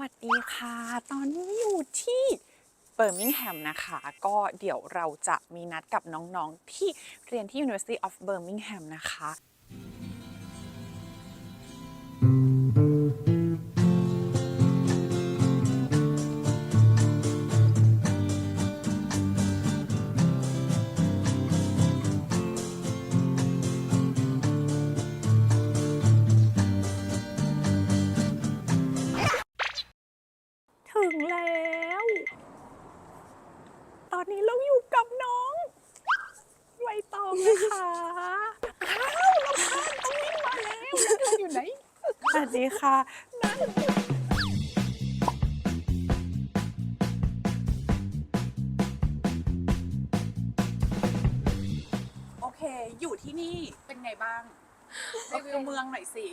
วัสดีค่ะ ตอนนี้อยู่ที่เบอร์มิงแฮมนะคะ ก็เดี๋ยวเราจะมีนัดกับน้องๆที่เรียนที่ University of Birmingham นะคะ ไหน สวัสดีค่ะนั่งโอเค อยู่ที่นี่เป็นไงบ้างรีวิวเมืองหน่อยสิ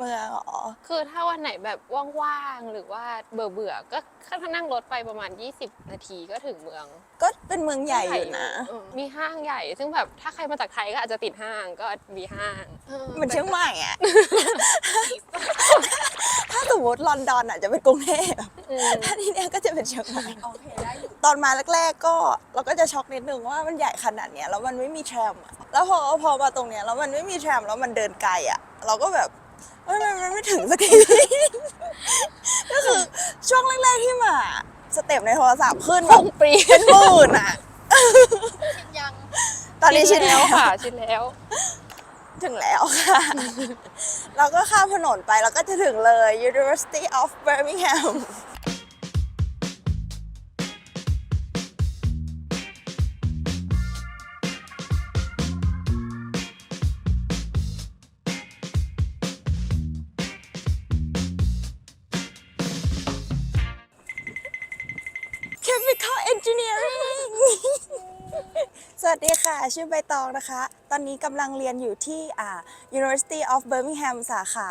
เมืองเหรอ คือถ้าวันไหนแบบว่างๆหรือว่าเบื่อเบื่อๆก็ถ้านั่งรถไปประมาณ 20 นาทีก็ถึงเมืองก็เป็นเมืองใหญ่อยู่นะ เออมีห้างใหญ่ ซึ่งแบบถ้าใครมาจากไทยก็อาจจะติดห้างก็มีห้างเออเหมือนเชียงใหม่อะถ้าสมมติลอนดอนอะจะเป็นกรุงเทพอืมถ้าที่เนี้ยก็จะเป็นเชียงใหม่โอเคได้อยู่ตอนมาแรกๆก็เราก็จะช็อกนิดนึงว่ามันใหญ่ขนาดเนี้ยแล้วมันไม่มีแทรมอะแล้วพอพอมาตรงเนี้ยแล้วมันไม่มีแทรมแล้วมันเดินไกลอะเราก็แบบ เอ้ยมันมันไม่ถึงสักทีก็คือช่วงแรกๆที่มา สเต็ปในโทรศัพท์ขึ้นแบพุ่บงปรีเป็นหมื่นอะตอนนี้ชินแล้วค่ะ ชินแล้ว ถึงแล้วค่ะ เราก็ข้ามถนนไปแล้วก็จะถึงเลย University of Birmingham 'Chemical Engineering สวัสดีค่ะ ชื่อใบตองนะคะ ตอนนี้กำลังเรียนอยู่ที่อ่า University of Birmingham สาขา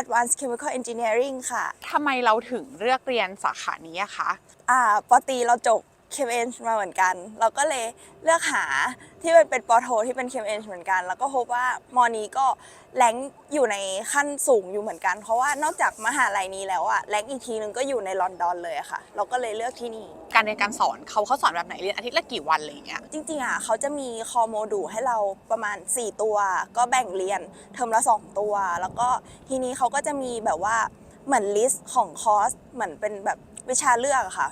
Advanced Chemical Engineering ค่ะ ทำไมเราถึงเลือกเรียนสาขานี้อะคะ อ่าปอตรีเราจบ KMN มาเหมือนกัน เราก็เลยเลือกหาที่มันเป็นปอโทที่เป็น KMN เหมือนกัน แล้วก็พบว่ามอนี้ก็แรงค์อยู่ในขั้นสูงอยู่เหมือนกัน เพราะว่านอกจากมหาลัยนี้แล้วอะแรงค์อีกทีนึงก็อยู่ในลอนดอนเลยอะค่ะ เราก็เลยเลือกที่นี่ การเรียนการสอนเขาเขาสอนแบบไหนเรียนอาทิตย์ละกี่วันอะไรอย่างเงี้ย จริงๆอะเขาจะมีคอโมดูลให้เราประมาณ 4 ตัว ก็แบ่งเรียนเทอมละ 2 ตัว แล้วก็ทีนี้เขาก็จะมีแบบว่าเหมือนลิสต์ของคอร์สเหมือนเป็นแบบวิชาเลือกอะค่ะ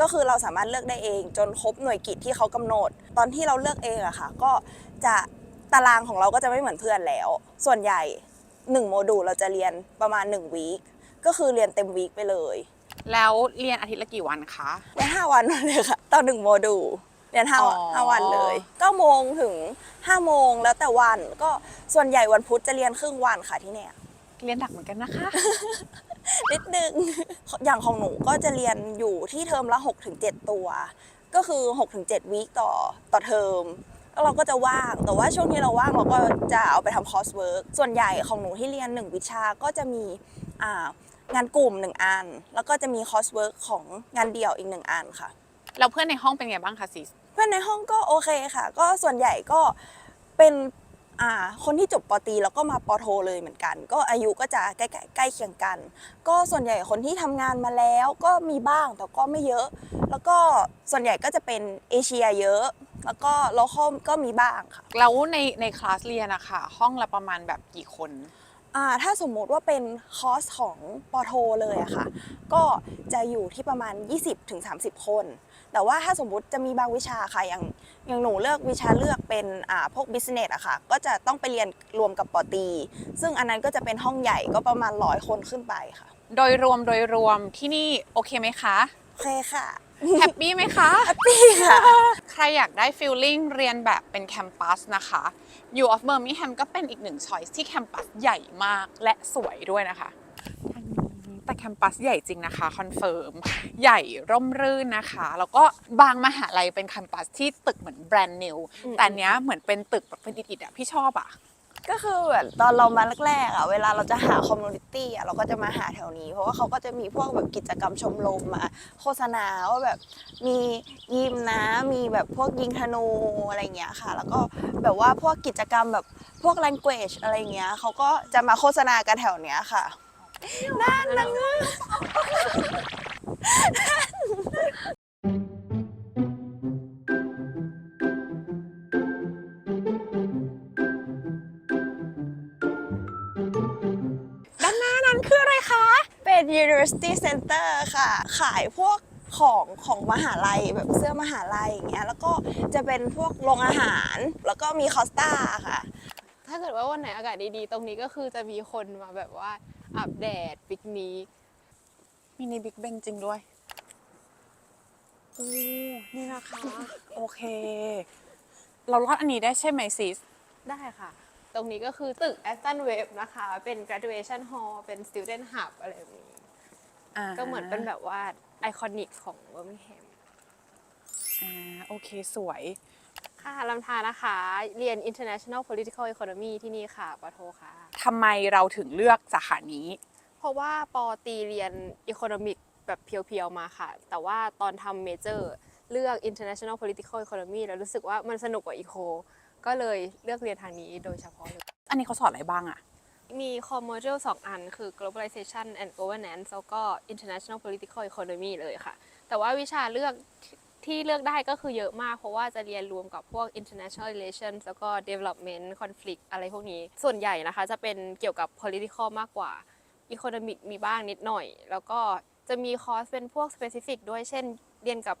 ก็คือเราสามารถเลือกได้เอง จนครบหน่วยกิจที่เขากำหนด ตอนที่เราเลือกเองอะค่ะ ก็จะตารางของเราก็จะไม่เหมือนเพื่อนแล้ว ส่วนใหญ่ 1 โมดูลเราจะเรียนประมาณ 1 วีคก็คือเรียนเต็มวีคไปเลย แล้วเรียนอาทิตย์ละกี่วันคะเรียนห้าวันเลยค่ะต่อหนึ่งโมดูลเรียนห้าอ๋อห้าวันเลยเก้าโมงถึงห้าโมงแล้วแต่วัน ก็ส่วนใหญ่วันพุธจะเรียนครึ่งวันค่ะที่เนี่ย เรียนหนักเหมือนกันนะคะ นิดนึง อย่างของหนูก็จะเรียนอยู่ที่เทอมละ6ถึง7ตัว ก็คือ6ถึง7วีคต่อต่อเทอมแล้วเราก็จะว่าง แต่ว่าช่วงที่เราว่างเราก็จะเอาไปทำคอร์สเวิร์กส่วนใหญ่ของหนูที่เรียน 1 วิชาก็จะมีอ่างานกลุ่ม 1 อัน แล้วก็จะมีคอร์สเวิร์กของงานเดี่ยวอีก 1 อันค่ะแล้วเพื่อนในห้องเป็นไงบ้างคะซิส เพื่อนในห้องก็โอเคค่ะ ก็ส่วนใหญ่ก็เป็น อ่าคนที่จบปตรีแล้วก็มาปโทเลยเหมือนกัน ก็อายุก็จะใกล้ใกล้เคียงกัน ก็ส่วนใหญ่คนที่ทำงานมาแล้วก็มีบ้างแต่ก็ไม่เยอะ แล้วก็ส่วนใหญ่ก็จะเป็นเอเชียเยอะ แล้วก็โลคอลก็มีบ้างค่ะ แล้วในในคลาสเรียนอะค่ะห้องละประมาณแบบกี่คน ถ้าสมมุติว่าเป็นคอร์สของปอโทเลยอะค่ะ ก็จะอยู่ที่ประมาณ 20-30 คน แต่ว่าถ้าสมมุติจะมีบางวิชาค่ะ อย่างอย่างหนูเลือกวิชาเลือกเป็นอ่าพวก business อะค่ะ ก็จะต้องไปเรียนรวมกับปอตรีซึ่งอันนั้นก็จะเป็นห้องใหญ่ก็ประมาณร้อยคนขึ้นไปค่ะ โดยรวมโดยรวมที่นี่โอเคไหมคะ โอเคค่ะ แฮปปี้ไหมคะแฮปปี้ค่ะ ใครอยากได้ฟีลลิ่งเรียนแบบเป็นแคมปัสนะคะ U of Birmingham ก็เป็นอีกหนึ่งช้อยที่แคมปัสใหญ่มากและสวยด้วยนะคะทางนี้แต่แคมปัสใหญ่จริงนะคะคอนเฟิร์มใหญ่ร่มรื่นนะคะ แล้วก็บางมหาลัยเป็นแคมปัสที่ตึกเหมือนแบรนด์นิวอืมแต่อันเนี้ยเหมือนเป็นตึกแบบเป็นอิดๆอะพี่ชอบอะ ก็คือเหมือนตอนเรามาแรกๆอะเวลาเราจะหาคอมมูนิตี้อะเราก็จะมาหาแถวนี้ เพราะว่าเขาก็จะมีพวกแบบกิจกรรมชมรมมาโฆษณาว่าแบบมียิมนะมีแบบพวกยิงธนูอะไรเงี้ยค่ะ แล้วก็แบบว่าพวกกิจกรรมแบบพวก language อะไรเงี้ยเขาก็จะมาโฆษณากันแถวเนี้ยค่ะน่ารัก มาก University Center ค่ะ ขายพวกของของมหาลัยแบบเสื้อมหาลัยอย่างเงี้ยแล้วก็จะเป็นพวกโรงอาหาร แล้วก็มีคอสตาค่ะ ถ้าเกิดว่าวันไหนอากาศดีๆ ตรงนี้ก็คือจะมีคนมาแบบว่าอาบแดดปิกนิกมินิบิ๊กเบนจริงด้วยโอ้นี่นะคะ โอเค เราลอดอันนี้ได้ใช่ไหมซิส ได้ค่ะ ตรงนี้ก็คือตึก Aston Wave นะคะ เป็น graduation hall เป็น student hub อะไรแบบนี้ อ่าก็เหมือนเป็นแบบว่าไอคอนิกของเบอร์มิงแฮมอ่าโอเคสวย ค่ะลำธารนะคะ เรียน international political economy ที่นี่ค่ะปอโทค่ะ ทำไมเราถึงเลือกสาขานี้ เพราะว่าปอตีเรียน economic แบบเพียวๆมาค่ะ แต่ว่าตอนทำเมเจอร์เลือก international political economy แล้วรู้สึกว่ามันสนุกกว่า eco ก็เลยเลือกเรียนทางนี้โดยเฉพาะเลย อันนี้เขาสอนอะไรบ้างอะ มี core module สองอัน คือ globalization and governance แล้วก็ international political economy เลยค่ะ แต่ว่าวิชาเลือกที่ที่เลือกได้ก็คือเยอะมาก เพราะว่าจะเรียนรวมกับพวก international relations แล้วก็ development conflict อะไรพวกนี้ ส่วนใหญ่นะคะ จะเป็นเกี่ยวกับ political มากกว่า economic มีบ้างนิดหน่อย แล้วก็จะมีคอร์สเป็นพวก specific ด้วยเช่น เรียนกับ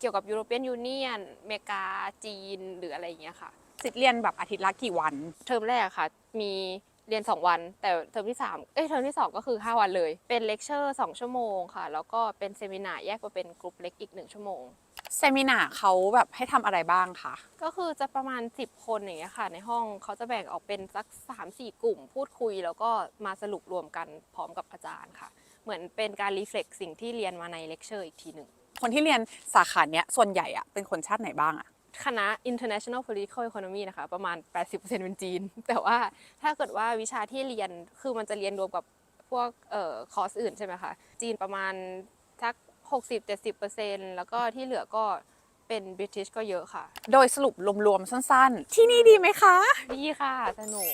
เกี่ยวกับ European Union อเมริกาจีน หรืออะไรอย่างเงี้ยค่ะ สิทธิ์เรียนแบบอาทิตย์ละกี่วัน เทอมแรกค่ะ มี เรียน 2 วัน แต่เทอมที่ 3 เอ้ยเทอมที่ 2 ก็คือ 5 วันเลย เป็นเลคเชอร์ 2 ชั่วโมงค่ะ แล้วก็เป็นเซมินาร์แยกมาเป็นกลุ่มเล็กอีก 1 ชั่วโมง เซมินาร์เขาแบบให้ทำอะไรบ้างคะ ก็คือจะประมาณ 10 คนอย่างเงี้ยค่ะ ในห้องเขาจะแบ่งออกเป็นสัก 3-4 กลุ่ม พูดคุย แล้วก็มาสรุปรวมกันพร้อมกับอาจารย์ค่ะ เหมือนเป็นการรีเฟล็กสิ่งที่เรียนมาในเลคเชอร์อีกทีหนึ่งคนที่เรียนสาขาเนี้ยส่วนใหญ่อะเป็นคนชาติไหนบ้างอะ คณะ international political economy นะคะ ประมาณ 80%เป็นจีน แต่ว่าถ้าเกิดว่าวิชาที่เรียนคือมันจะเรียนรวมกับพวกเอ่อคอร์สอื่นใช่ไหมคะ จีนประมาณสัก 60-70%แล้วก็ที่เหลือก็เป็น British ก็เยอะค่ะ โดยสรุปรวมๆสั้นๆ ที่นี่ดีไหมคะ ดีค่ะ สนุก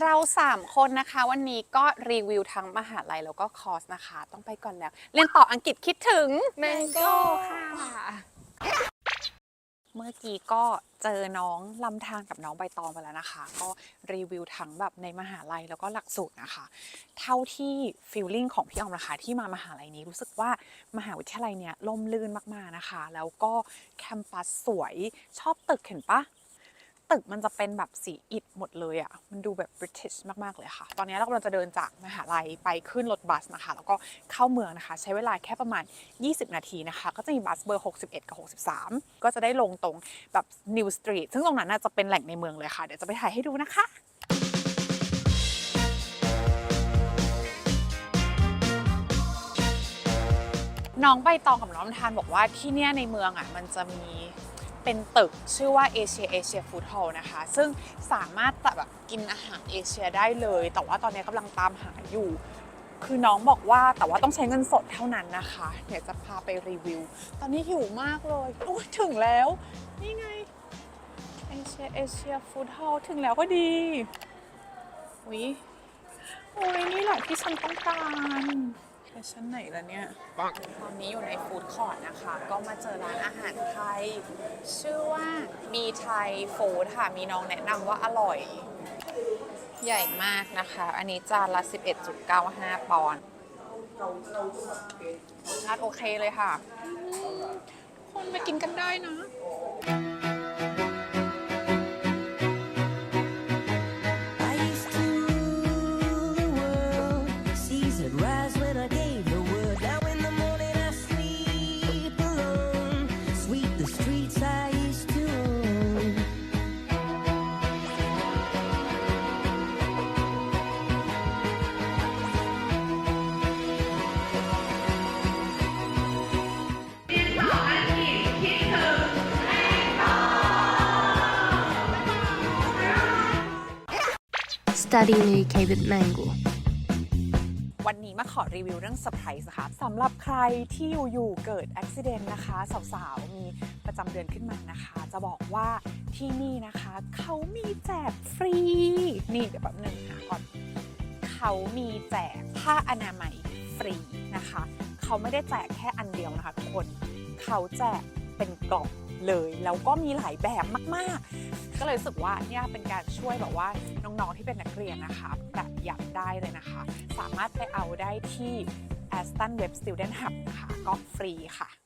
เรา 3 คนนะคะวันนี้ก็รีวิวทั้งมหาลัยแล้วก็คอร์สนะคะ ต้องไปก่อนแล้ว เรียนต่ออังกฤษคิดถึง Mango ค่ะ เมื่อกี้ก็เจอน้องลำทางกับน้องใบตองไปแล้วนะคะ ก็รีวิวทั้งแบบในมหาลัยแล้วก็หลักสูตรนะคะ เท่าที่ฟีลลิ่งของพี่ออมนะคะที่มามหาลัยนี้รู้สึกว่ามหาวิทยาลัยเนี่ยล่มลื่นมากๆนะคะ แล้วก็แคมปัสสวยชอบตึกเห็นปะ ตึกมันจะเป็นแบบสีอิฐหมดเลยอะ่ะ มันดูแบบบริ i ชมากๆเลยค่ะ ตอนนี้เรากำลังจะเดินจากมหาลัยไปขึ้นรถบัสนะคะ แล้วก็เข้าเมืองนะคะ ใช้เวลาแค่ประมาณ 20 นาทีนะคะ ก็จะมีบัสเบอร์ 61 กับ 63 ก็จะได้ลงตรงแบบ New Street ซึ่งตรงนั้นน่าจะเป็นแหล่งในเมืองเลยค่ะ เดี๋ยวจะไปถ่ายให้ดูนะคะน้องใบตองกับน้องทานบอกว่าที่เนี่ยในเมืองอะมันจะมี เป็นตึกชื่อว่าเอเชียเอเชียฟู้ดฮอลนะคะ ซึ่งสามารถแบบกินอาหารเอเชียได้เลย แต่ว่าตอนนี้กำลังตามหาอยู่ คือน้องบอกว่าแต่ว่าต้องใช้เงินสดเท่านั้นนะคะ เดี๋ยวจะพาไปรีวิว ตอนนี้หิวมากเลยโอ้ยถึงแล้ว นี่ไงเอเชียเอเชียฟู้ดฮอลถึงแล้วก็ดีวิโอ้ยนี่แหละที่ฉันต้องการ ชั้นไหนแล้วเนี่ย ตอนนี้อยู่ในฟู้ดคอร์ทนะคะ ก็มาเจอร้านอาหารไทย ชื่อว่าบีไทยฟู้ดค่ะ มีน้องแนะนำว่าอร่อย ใหญ่มากนะคะ อันนี้จานละ 11.95 ปอนด์รสชาติโอเคเลยค่ะอืมคนไปกินกันได้นะ สต u d y เลย K with Mango วันนี้มาขอรีวิวเรื่องเซอร์ไพรส์นะคะสำหรับใครที่อยู่ๆเกิดอุบิเหตุนะคะ สาวๆ มีประจำเดือนขึ้นมานะคะ จะบอกว่าที่นี่นะคะ เขามีแจกฟรี นี่เดี๋ยวแป๊บนึงหาก่อนเขามีแจกผ้าอนามัยฟรีนะคะ เขาไม่ได้แจกแค่อันเดียวนะคะทุกคน เขาแจก เป็นกล่องเลยแล้วก็มีหลายแบบมาก ๆ ก็เลยรู้สึกว่าเนี่ยเป็นการช่วยแบบว่าน้องๆที่เป็นนักเรียนนะคะประหยัดได้เลยนะคะ สามารถไปเอาได้ที่ Aston Web Student Hub นะคะก็ฟรีค่ะ